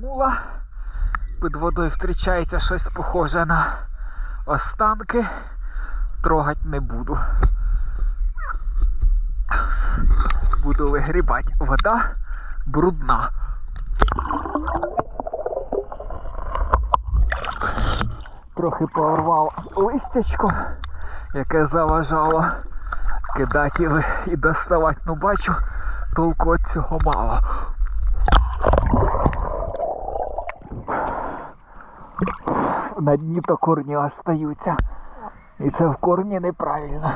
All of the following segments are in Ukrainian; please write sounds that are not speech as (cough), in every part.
мула. Під водою зустрічається щось похоже на останки. Трогать не буду. Буду вигрібати. Вода брудна. Трохи порвав листячко, яке заважало кидати і доставати. Ну бачу, толку від цього мало. На дні то корні остаються. І це в корні неправильно.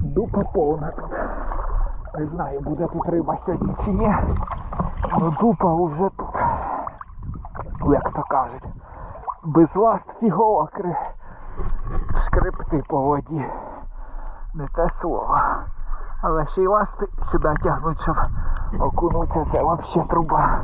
Дупа повна тут. Не знаю, буде тут риба сьогодні чи ні. Ну дупа вже тут. Як то кажуть. Без ласт фігова кри... шкрипти по воді. Не те слово. Але ще й ласти сюди тягнуть, щоб окунутися. це взагалі труба.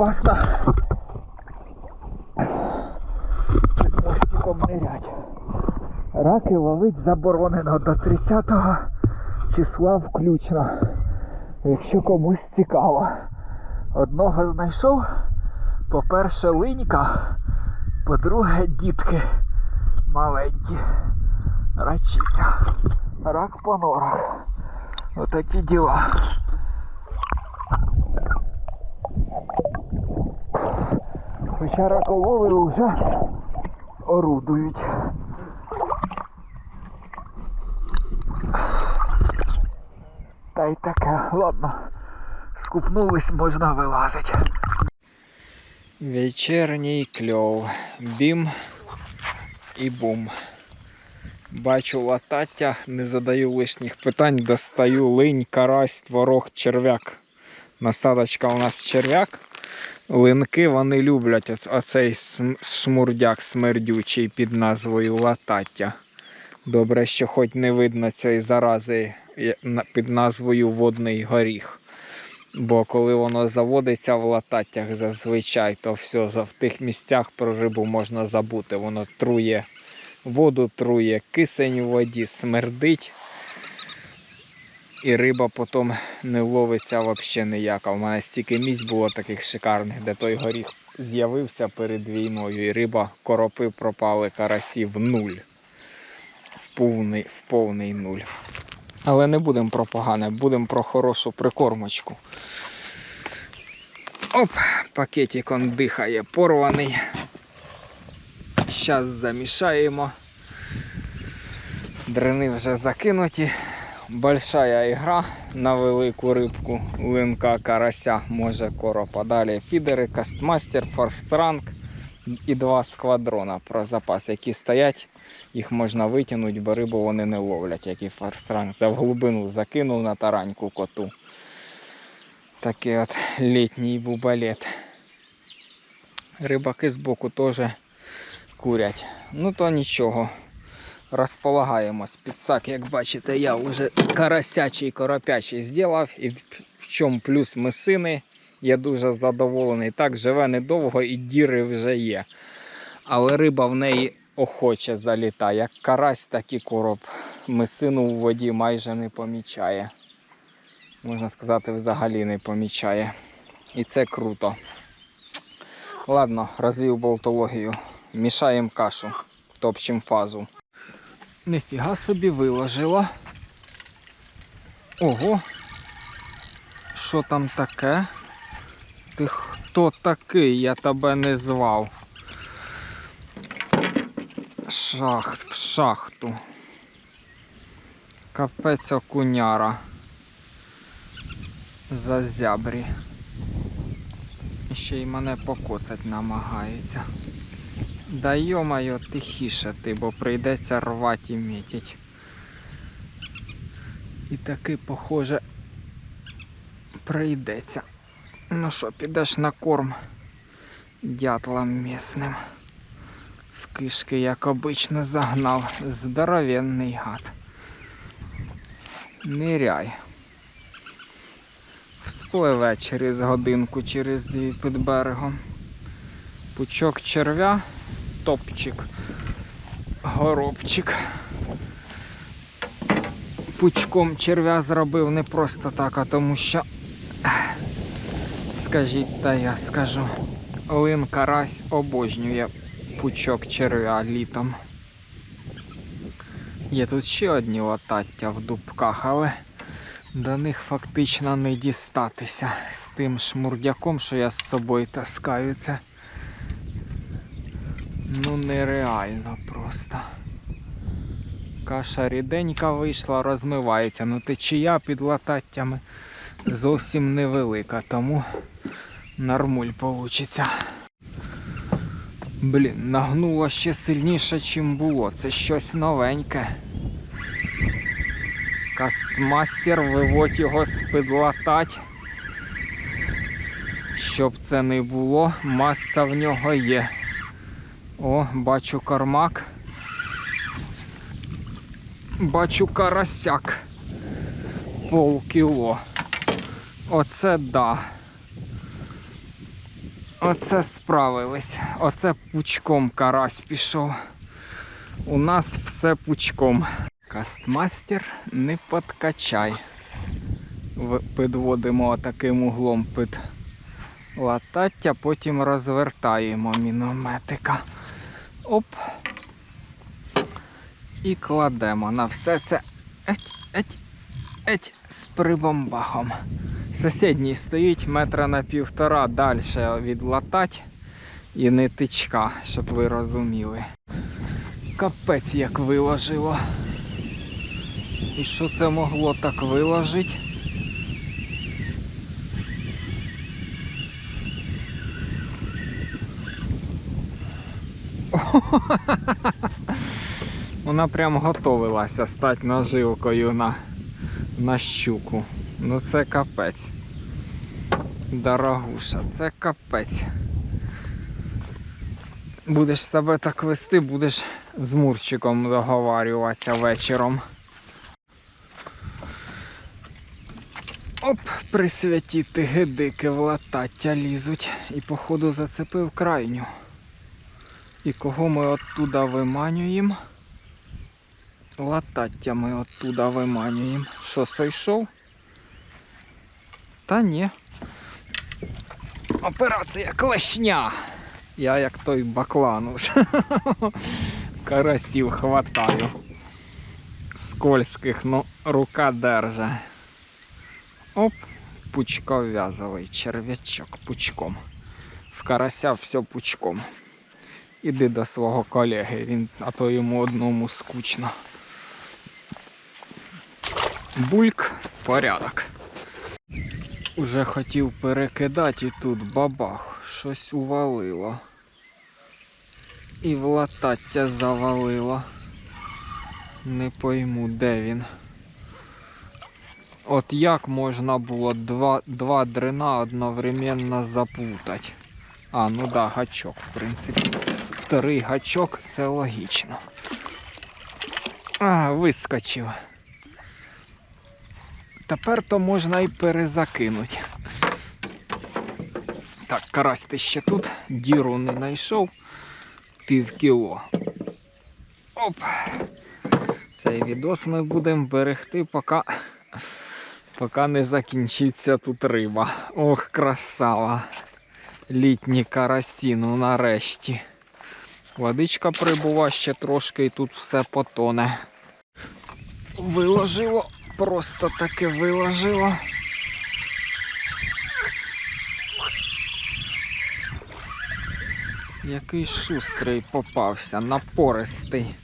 Опасно. Під мостиком нирять. Раки ловить заборонено до 30 числа включно. Якщо комусь цікаво. Одного знайшов. По-перше, линька, по-друге, дітки маленькі. Рачиця. Рак по норах. Отакі діла. Хоча раколови вже орудують. Та й таке, ладно. Скупнулись, можна вилазить. Вечірній кльов. Бім і бум. Бачу латаття, не задаю лишніх питань, достаю линь, карась, творог, черв'як. Насадочка у нас черв'як. Линки вони люблять оц- оцей см- шмурдяк смердючий під назвою латаття. Добре, що хоч не видно цієї зарази під назвою водний горіх. Бо коли воно заводиться в лататтях зазвичай, то все в тих місцях про рибу можна забути. Воно трує воду, трує кисень у воді, смердить. І риба потім не ловиться взагалі ніяка. У мене стільки місць було таких шикарних, де той горіх з'явився перед війною, і риба, коропи пропали, карасі в нуль. В повний, в повний нуль. Але не будемо про погане, будемо про хорошу прикормочку. Оп, пакетик он дихає, порваний. Зараз замішаємо. Дрини вже закинуті. Большая ігра на велику рибку, линка, карася, може коропа. Далі фідери, кастмастер, форсранг і два сквадрона про запас, які стоять. Їх можна витягнути, бо рибу вони не ловлять, як і форсранг. Глибину закинув на тараньку коту. Такий от літній бубалет. Рибаки збоку теж курять. Ну то нічого розполагаємось. Підсак, як бачите, я вже карасячий коропячий зробив. І в чому плюс мисини. Я дуже задоволений. Так, живе недовго і діри вже є. Але риба в неї охоче залітає. Як карась, так і короб. Мисину в воді майже не помічає. Можна сказати, взагалі не помічає. І це круто. Ладно, розвів болтологію. Мішаємо кашу, топчемо фазу. Нифіга собі виложила. Ого. Що там таке? Ти хто такий? Я тебе не звав. Шахт, в шахту. Капець окуняра. Зазябрі. І Ще й мене покоцать намагається. Да йо-моє, тихіше ти, бо прийдеться рвати і мітять. І таки, похоже, прийдеться. Ну що, підеш на корм дятлам місним. В кишки, як обично, загнав. Здоровенний гад. Ниряй. Вспливе через годинку, через дві під берегом. Пучок черв'я, топчик, горобчик. Пучком черв'я зробив не просто так, а тому що, скажіть, та я скажу, лин карась обожнює пучок черв'я літом. Є тут ще одні латаття в дубках, але до них фактично не дістатися з тим шмурдяком, що я з собою таскаю. Це ну нереально просто. Каша ріденька вийшла, розмивається. Ну течія під лататтями зовсім невелика, тому нормуль получиться. Блін, нагнуло ще сильніше, чим було. Це щось новеньке. Кастмастер, виводь його з-під латать. Щоб це не було, маса в нього є. О, бачу кармак. Бачу карасяк. Полкіло. Оце да. Оце справились. Оце пучком карась пішов. У нас все пучком. Кастмастер не подкачай. Підводимо таким углом під латаття, потім розвертаємо мінометика. Оп. І кладемо на все це еть, еть, еть з прибамбахом. Сусідній стоїть метра на півтора далі від латать і нитичка, щоб ви розуміли. Капець як виложило. І що це могло так виложити? (laughs) Вона прям готовилася стати наживкою на, на щуку. Ну це капець. Дорогуша, це капець. Будеш себе так вести, будеш з Мурчиком договарюватися вечором. Оп, присвятіти гидики в латаття лізуть. І походу зацепив крайню. І кого ми оттуда виманюємо? Латаття ми оттуда виманюємо. Що, сойшов? Та ні. Операція клешня. Я як той баклануш. (laughs) Карасів хватаю. Скользких, ну рука держа. Оп, пучков'язовий черв'ячок пучком. В карася все пучком. Іди до свого колеги, він, а то йому одному скучно. Бульк, порядок. Уже хотів перекидати і тут бабах, щось увалило. І в латаття завалило. Не пойму, де він. От як можна було два, два дрена одновременно заплутати? А, ну да, гачок, в принципі. Вторий гачок, це логічно. А, вискочив. Тепер то можна і перезакинути. Так, карась ти ще тут, діру не знайшов. Пів кіло. Оп! Цей відос ми будемо берегти, поки, поки не закінчиться тут риба. Ох, красава. Літні карасі, ну нарешті. Водичка прибула ще трошки і тут все потоне. Виложило, просто таке виложило. Який шустрий попався, напористий.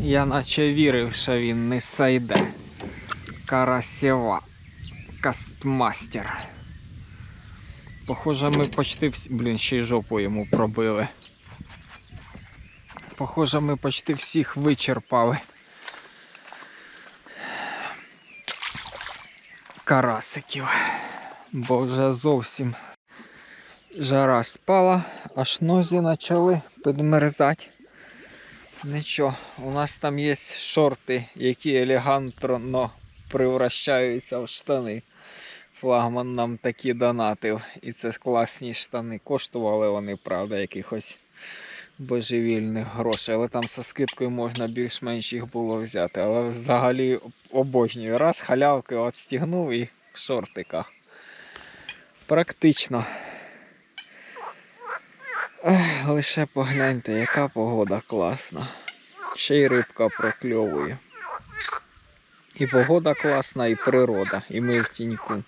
Я наче вірив, що він не сайде. Карасєва. Кастмастер. Похоже, ми почти. Блін, ще й жопу йому пробили. Похоже, ми почти всіх вичерпали. Карасиків. Бо вже зовсім жара спала, аж нозі почали підмерзати. Нічого, у нас там є шорти, які елегантно превращаються в штани. Флагман нам такі донатив. І це класні штани. Коштували вони, правда, якихось божевільних грошей. Але там зі скидкою можна більш-менш їх було взяти. Але взагалі обожнюю. Раз халявки от стігнув і в шортиках. Практично. Ех, лише погляньте, яка погода класна. Ще й рибка прокльовує. І погода класна, і природа, і ми в тіньку.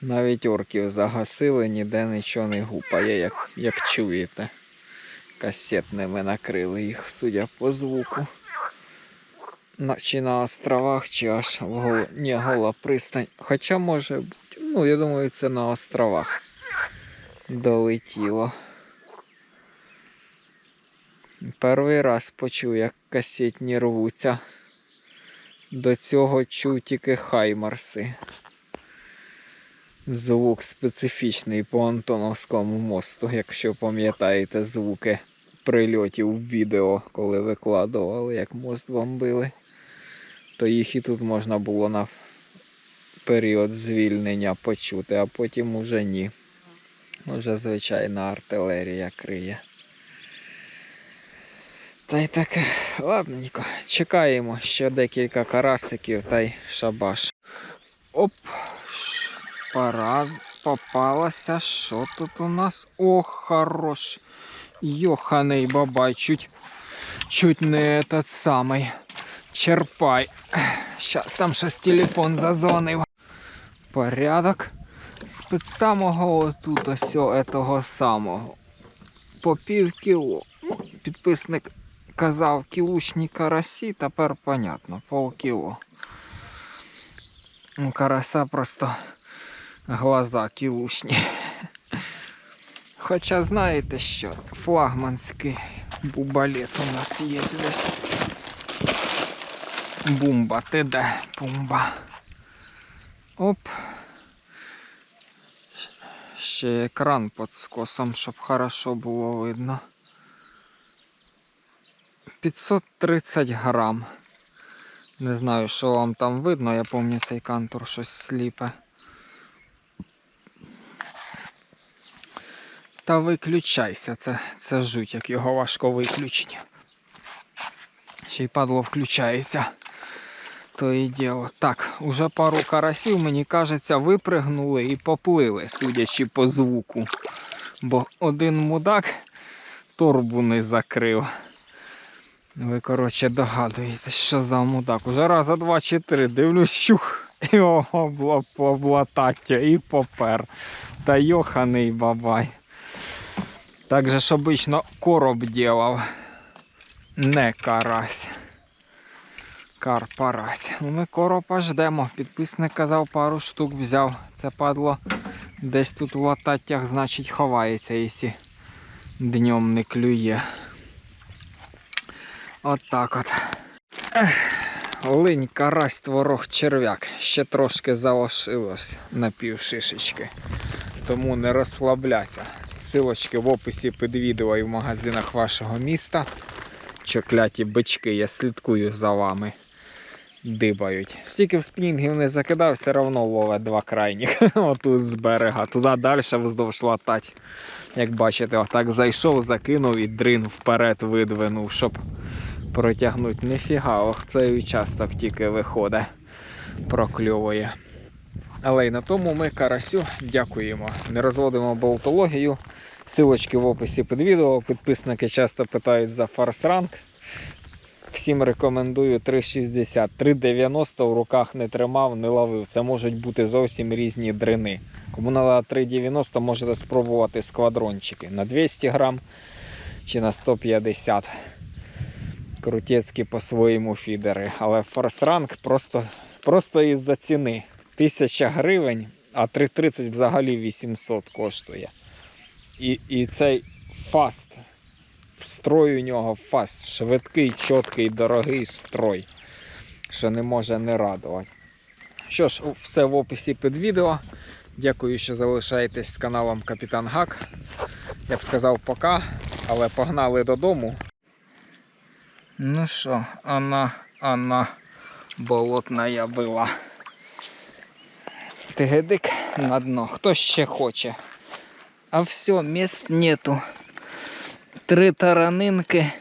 Навіть орків загасили, ніде нічого не гупає, як, як чуєте. Касетними накрили їх, судя по звуку. На, чи на островах, чи аж в гол... Ні, гола пристань. Хоча може бути. Ну, я думаю, це на островах долетіло. Перший раз почув, як касетні рвуться. До цього чув тільки хаймарси. Звук специфічний по Антоновському мосту, якщо пам'ятаєте звуки прильотів в відео, коли викладували, як мост бомбили, то їх і тут можна було на період звільнення почути, а потім уже ні. Уже звичайна артилерія криє. Та й таке, ладненько, чекаємо ще декілька карасиків та й шабаш. Оп, парад попалася. Що тут у нас? О, хорош. Йоханий бабай, чуть, чуть не этот самий. Черпай. Щас там щось телефон зазвонив. Порядок. З-під самого отут ось этого самого. По пів кіло. Ну, підписник казав кілушні карасі, тепер понятно, полкіло. У карася просто глаза кілушні. Хоча знаєте що, флагманський бубалет у нас є десь. Бумба, ти де, бумба. Оп. Ще екран під скосом, щоб хорошо було видно. 530 грам. Не знаю, що вам там видно, я пам'ятаю цей кантур щось сліпе. Та виключайся, це, це жуть, як його важко виключити. Ще й падло включається. То і діло. Так, уже пару карасів, мені кажеться, випригнули і поплили, судячи по звуку. Бо один мудак торбу не закрив. Ви, коротше, догадуєтесь, що за мудак. Уже раза два чи три. Дивлюсь, щух. І облатаття, і попер. Та йоханий бабай. Так же ж обично короб ділав. Не карась. Карпарась. Ну ми коропа ждемо. Підписник казав, пару штук взяв. Це падло десь тут в лататтях, значить, ховається, якщо днем не клює. От так от. Линь, карась, творог, черв'як. Ще трошки залишилось на пів шишечки. Тому не розслабляться. Силочки в описі під відео і в магазинах вашого міста. Чокляті бички, я слідкую за вами. Дибають. Стільки в спінінгів не закидав, все одно ловить два крайніх. (laughs) Отут з берега. Туди далі вздовж латать. Як бачите, отак зайшов, закинув і дрин вперед видвинув, щоб протягнути. Ніфіга, ох, цей участок тільки виходить, прокльовує. Але й на тому ми карасю дякуємо. Не розводимо болтологію. Силочки в описі під відео. Підписники часто питають за фарсранг. Всім рекомендую 3,60. 3,90 в руках не тримав, не ловив. Це можуть бути зовсім різні дрини. Кому треба 3,90, можете спробувати сквадрончики на 200 грам чи на 150. Крутецькі по-своєму фідери. Але форсранг просто, просто із-за ціни. 1000 гривень, а 3,30 взагалі 800 коштує. І, і цей фаст. Строй у нього фаст. Швидкий, чіткий, дорогий строй. Що не може не радувати. Що ж, все в описі під відео. Дякую, що залишаєтесь з каналом Капітан Гак. Я б сказав пока, але погнали додому. Ну що, вона, вона болотна була. Тигедик на дно. Хто ще хоче? А все, місць нету. Три таранинки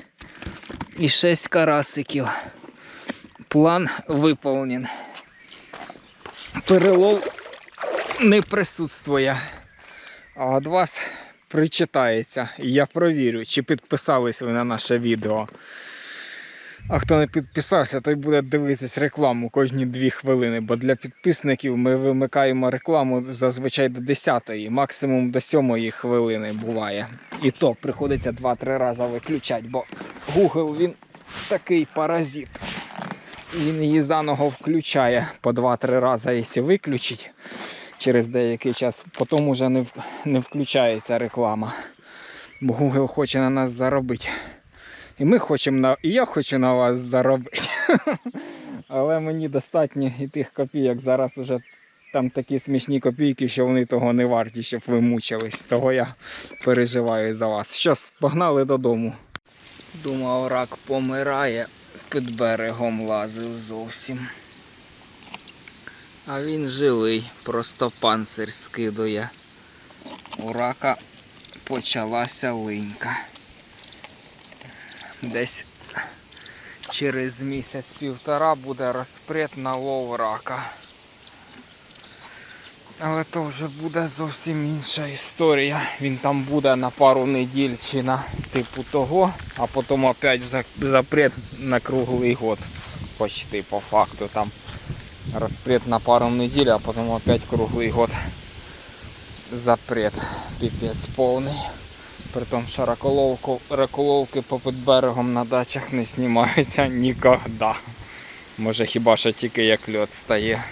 і шість карасиків. План виповнен. Перелов не присутствує. А від вас причитається. Я провірю, чи підписались ви на наше відео. А хто не підписався, той буде дивитись рекламу кожні 2 хвилини, бо для підписників ми вимикаємо рекламу зазвичай до 10-ї, максимум до 7-ї хвилини буває. І то приходиться 2-3 рази виключати, бо Google він такий паразит. Він її заново включає по 2-3 рази, якщо виключить через деякий час, потім не, не включається реклама. Бо Google хоче на нас заробити. І ми хочемо на. І я хочу на вас заробити. (laughs) Але мені достатньо і тих копійок. Зараз вже там такі смішні копійки, що вони того не варті, щоб ви мучились. Того я переживаю за вас. Що ж, погнали додому. Думав, рак помирає, під берегом лазив зовсім. А він живий, просто панцир скидує. У рака почалася линька десь через місяць-півтора буде розпрет на лов рака. Але то вже буде зовсім інша історія. Він там буде на пару неділь чи на типу того, а потім опять запрет на круглий год. Почти по факту там розпрет на пару неділь, а потім опять круглий год запрет. Піпець повний. При тому, що раколовку, раколовки попід берегом на дачах не знімаються ніколи. Може хіба що тільки як льот стає.